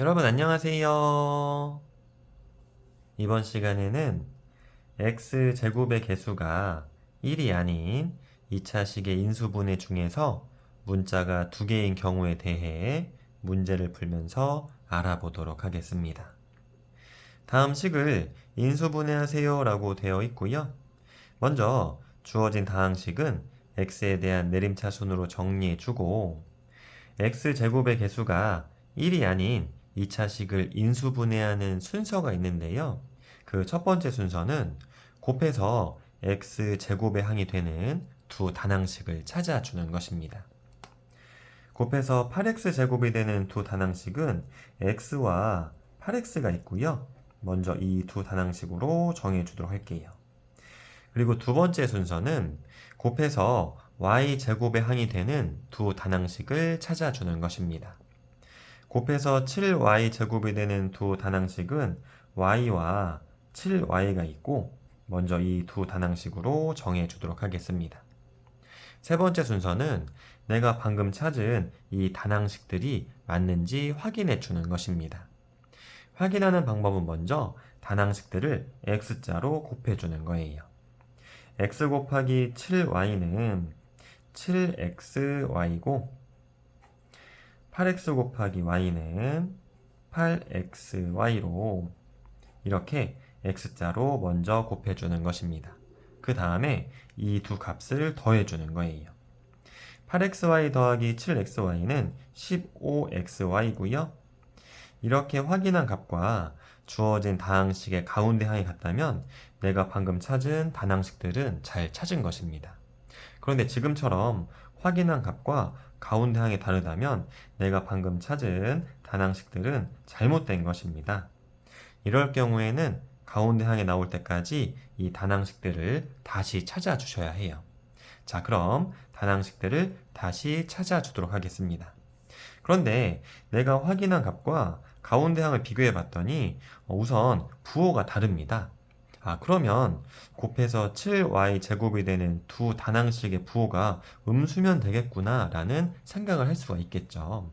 여러분 안녕하세요. 이번 시간에는 x제곱의 개수가 1이 아닌 2차식의 인수분해 중에서 문자가 두 개인 경우에 대해 문제를 풀면서 알아보도록 하겠습니다. 다음 식을 인수분해하세요 라고 되어 있고요. 먼저 주어진 다항식은 x에 대한 내림차순으로 정리해주고 x제곱의 개수가 1이 아닌 2차식을 인수분해하는 순서가 있는데요. 그 첫 번째 순서는 곱해서 x제곱의 항이 되는 두 단항식을 찾아주는 것입니다. 곱해서 8x제곱이 되는 두 단항식은 x와 8x가 있고요. 먼저 이 두 단항식으로 정해주도록 할게요. 그리고 두 번째 순서는 곱해서 y제곱의 항이 되는 두 단항식을 찾아주는 것입니다. 곱해서 7y제곱이 되는 두 단항식은 y와 7y가 있고 먼저 이 두 단항식으로 정해 주도록 하겠습니다. 세 번째 순서는 내가 방금 찾은 이 단항식들이 맞는지 확인해 주는 것입니다. 확인하는 방법은 먼저 단항식들을 x자로 곱해 주는 거예요. x 곱하기 7y는 7xy고 8x 곱하기 y는 8xy로 이렇게 x자로 먼저 곱해주는 것입니다. 그 다음에 이 두 값을 더해주는 거예요. 8xy 더하기 7xy는 15xy고요. 이렇게 확인한 값과 주어진 다항식의 가운데 항이 같다면 내가 방금 찾은 단항식들은 잘 찾은 것입니다. 그런데 지금처럼 확인한 값과 가운데 항이 다르다면 내가 방금 찾은 단항식들은 잘못된 것입니다. 이럴 경우에는 가운데 항이 나올 때까지 이 단항식들을 다시 찾아주셔야 해요. 자, 그럼 단항식들을 다시 찾아주도록 하겠습니다. 그런데 내가 확인한 값과 가운데 항을 비교해 봤더니 우선 부호가 다릅니다. 아, 그러면 곱해서 7y 제곱이 되는 두 단항식의 부호가 음수면 되겠구나 라는 생각을 할 수가 있겠죠.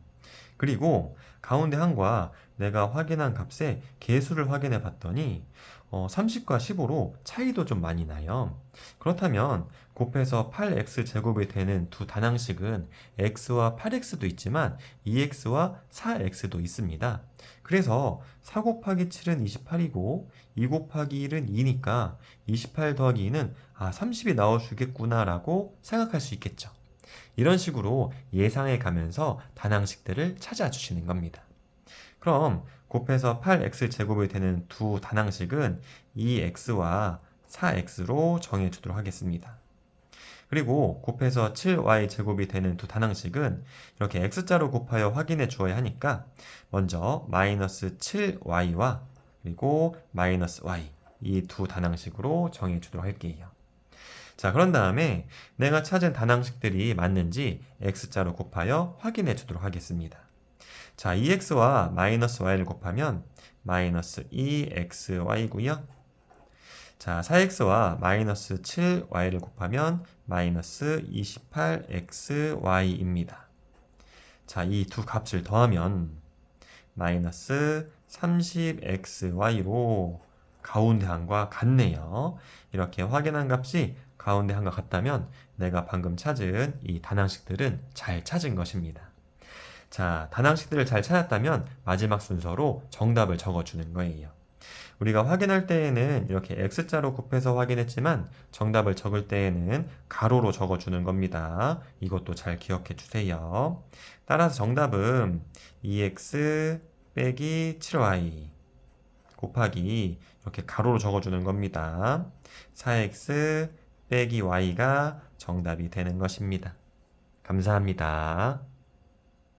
그리고 가운데 항과 내가 확인한 값의 개수를 확인해 봤더니 어, 30과 15로 차이도 좀 많이 나요. 그렇다면 곱해서 8x 제곱이 되는 두 단항식은 x와 8x도 있지만 2x와 4x도 있습니다. 그래서 4 곱하기 7은 28이고 2 곱하기 1은 2니까 28 더하기 2는 아 30이 나올 수 있겠구나라고 생각할 수 있겠죠. 이런 식으로 예상해 가면서 단항식들을 찾아 주시는 겁니다. 그럼 곱해서 8x 제곱이 되는 두 단항식은 2x와 4x로 정해 주도록 하겠습니다. 그리고 곱해서 7y 제곱이 되는 두 단항식은 이렇게 x자로 곱하여 확인해 주어야 하니까 먼저 마이너스 7y와 그리고 마이너스 y 이 두 단항식으로 정해 주도록 할게요. 자, 그런 다음에 내가 찾은 단항식들이 맞는지 x자로 곱하여 확인해 주도록 하겠습니다. 자, 2x와 마이너스 y를 곱하면 마이너스 2xy고요. 자, 4x와 마이너스 7y를 곱하면 마이너스 28xy입니다. 자, 이 두 값을 더하면 마이너스 30xy로 가운데 항과 같네요. 이렇게 확인한 값이 가운데 항과 같다면 내가 방금 찾은 이 단항식들은 잘 찾은 것입니다. 자, 단항식들을 잘 찾았다면 마지막 순서로 정답을 적어주는 거예요. 우리가 확인할 때에는 이렇게 X자로 곱해서 확인했지만 정답을 적을 때에는 가로로 적어주는 겁니다. 이것도 잘 기억해 주세요. 따라서 정답은 2X 빼기 7Y 곱하기 이렇게 가로로 적어주는 겁니다. 4X 빼기 Y가 정답이 되는 것입니다. 감사합니다.